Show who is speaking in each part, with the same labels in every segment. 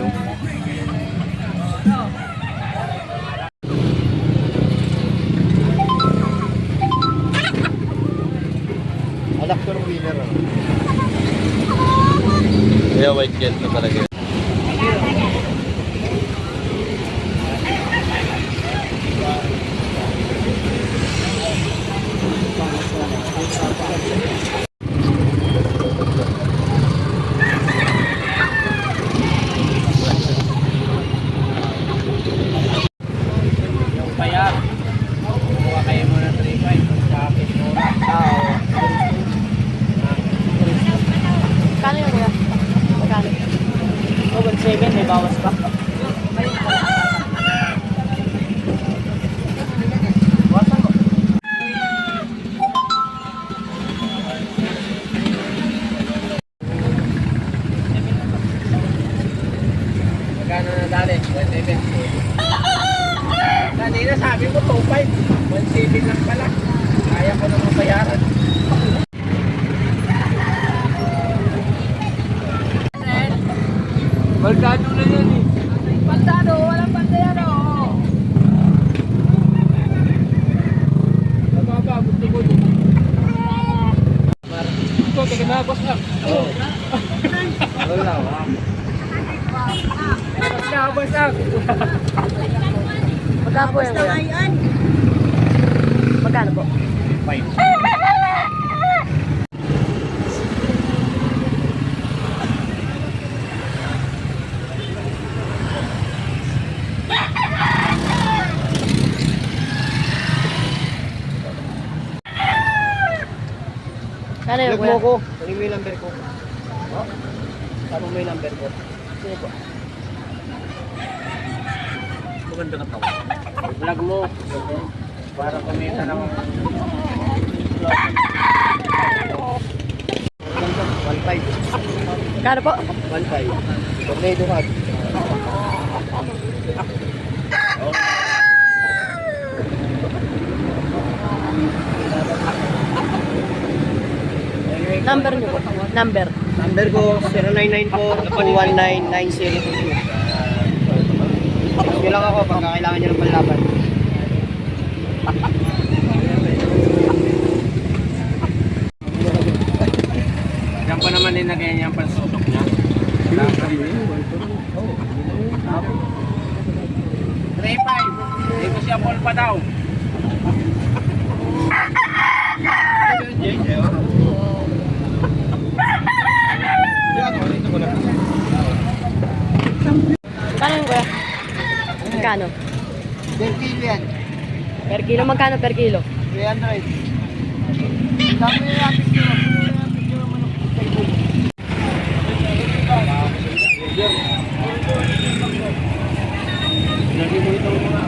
Speaker 1: mamimili oh.
Speaker 2: Anak ko ng winner. ah.
Speaker 1: Kaya white cat na talaga.
Speaker 3: 7, may eh, bawas pa. Kanina sabi ko 2.5 1.7 lang pala. Kaya ko naman bayaran વરસાદનું
Speaker 4: Kano yung
Speaker 2: Lag
Speaker 4: kuya?
Speaker 2: mo ko. Kunin mo yung number ko. Oh? Tanong mo yung number ko.
Speaker 4: Sige po.
Speaker 3: Maganda ka tawa. Vlog mo. Para kumita ng...
Speaker 4: Magkano po?
Speaker 2: One five. Tornado ka.
Speaker 4: Number niyo po. Number.
Speaker 2: Number ko 0994-219-9022. Sige lang ako pagka kailangan nyo ng panlaban.
Speaker 3: Diyan pa naman din nagaya niya ang pansusok niya. Three five. Dito siya ball pa daw.
Speaker 4: Kuya? Magkano?
Speaker 2: 10 kilo yan.
Speaker 4: Per kilo, magkano per kilo?
Speaker 2: 300. Dami na yung picture. Picture mo ng
Speaker 3: Lagi mo ito mga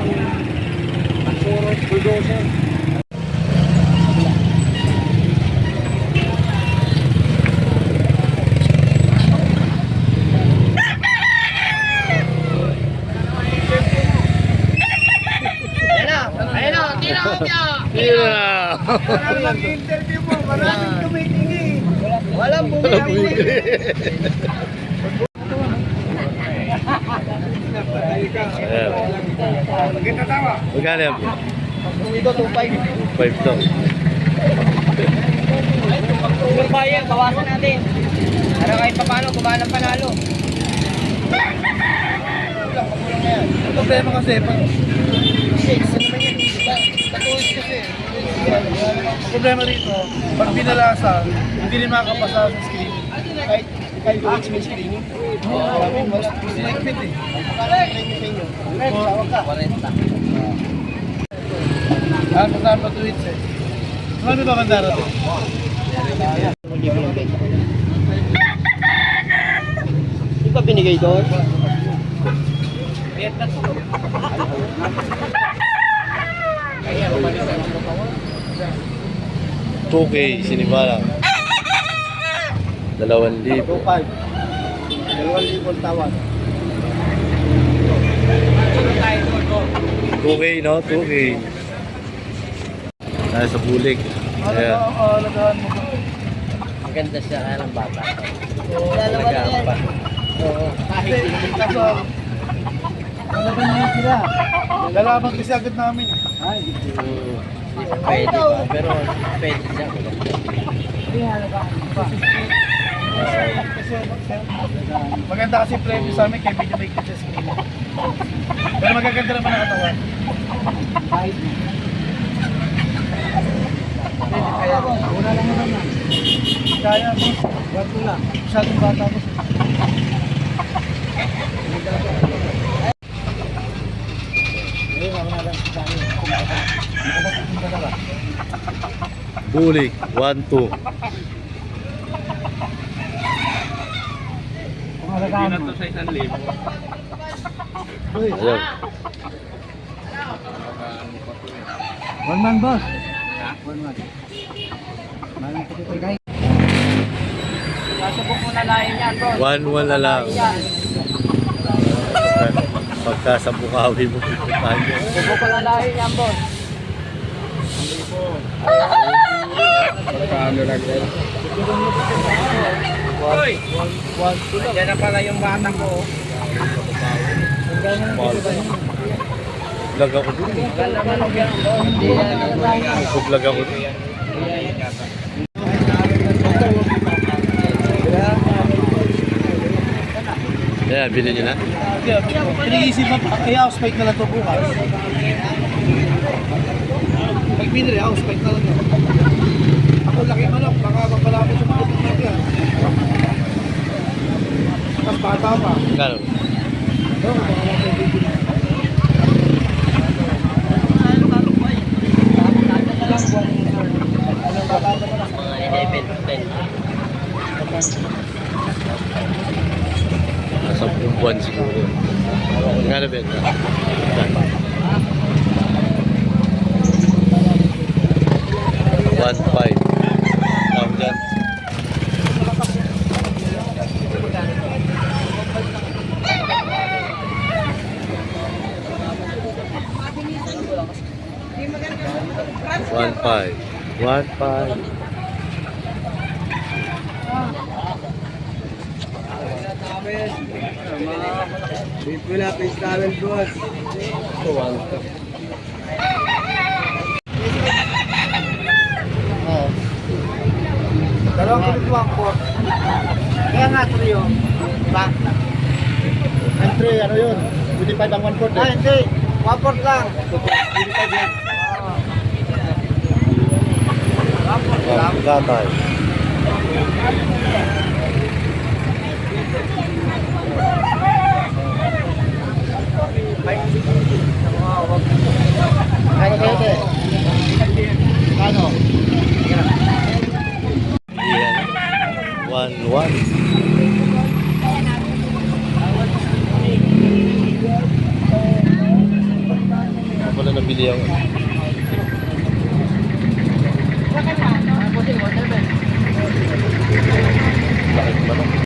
Speaker 3: Ansuros, bulldozer.
Speaker 2: Ayun na. Parang interview mo, maraming tumitingi. Walang bumili.
Speaker 1: Magkano yan po?
Speaker 2: Ito, 2.5.
Speaker 1: 5 to.
Speaker 3: Yung bayan, bawasan natin. Para kahit paano, kumalang panalo.
Speaker 2: Kulang, pagulang na yan. Problema kasi, pag 6, Katulis kasi. Problema rito, pag binalasan, hindi rin makakapasa sa screening. Kahit kahit yung actual screening. Oo, mas mahigpit eh. Kaya screening sa inyo. Kaya tawag ka. 40. Ano na pa tweets eh? Marami ba bandara to? Di ba binigay doon?
Speaker 3: Vietnam.
Speaker 1: 2K, sinibala. Dalawang libo.
Speaker 2: 2.5. Dalawang libon tawad.
Speaker 1: 2K, no? 2K. Dahil sa.
Speaker 2: Alaga,
Speaker 1: Ayan.
Speaker 2: ba?
Speaker 3: Maganda siya kaya ng bata.
Speaker 4: Dalawa na yan.
Speaker 3: Oo. Kahit
Speaker 2: Hindi, kaso, alagaan niyo sila. Lalaban kasi agad namin.
Speaker 3: Ay, hindi pwede pa. Pero pwede siya.
Speaker 2: Maganda kasi premyo sa amin kaya medyo may sa screen. Pero magaganda naman ang katawan. Kaya, una lang naman. Kaya wag ko lang. Masyadong bata mo.
Speaker 1: Bulig. 1, 2.
Speaker 2: Kung alagaan mo.
Speaker 3: sa isang libo.
Speaker 2: One man boss.
Speaker 3: Nasubok mo na lahin yan, boss.
Speaker 1: 1, 1 na lang. Pagka sa bukawi mo, pupuntahan niya.
Speaker 3: Subok ko na lahin yan, boss. Hoy! Yan na pala yung bata ko.
Speaker 1: Vlog ako dun. Vlog ako dun. Ayan, bilhin niyo na.
Speaker 2: Pinag-iisipan pa, ay house fight na lang ito bukas. Pag pinili, house fight na lang ito. Ako laki manok, baka mapalapit sa mga manok yan. Mas bata pa.
Speaker 1: Kano?
Speaker 2: Oo, baka mapalapit.
Speaker 3: Mga 11, 10.
Speaker 1: Nasa buwan siguro. Kano benta? One five. Tawag dyan. One five. One five.
Speaker 2: Wala pa yung travel boss. Oo. Dalawang kulit mo ang port. Kaya nga, ito yun. Diba? Ang three, ano yun? 25 ang one port eh. Ah, hindi. One port lang. 25 yan. Ang gatay. Ano?
Speaker 1: Yan.
Speaker 2: One, one. Wala nabili ako. Bakit ba?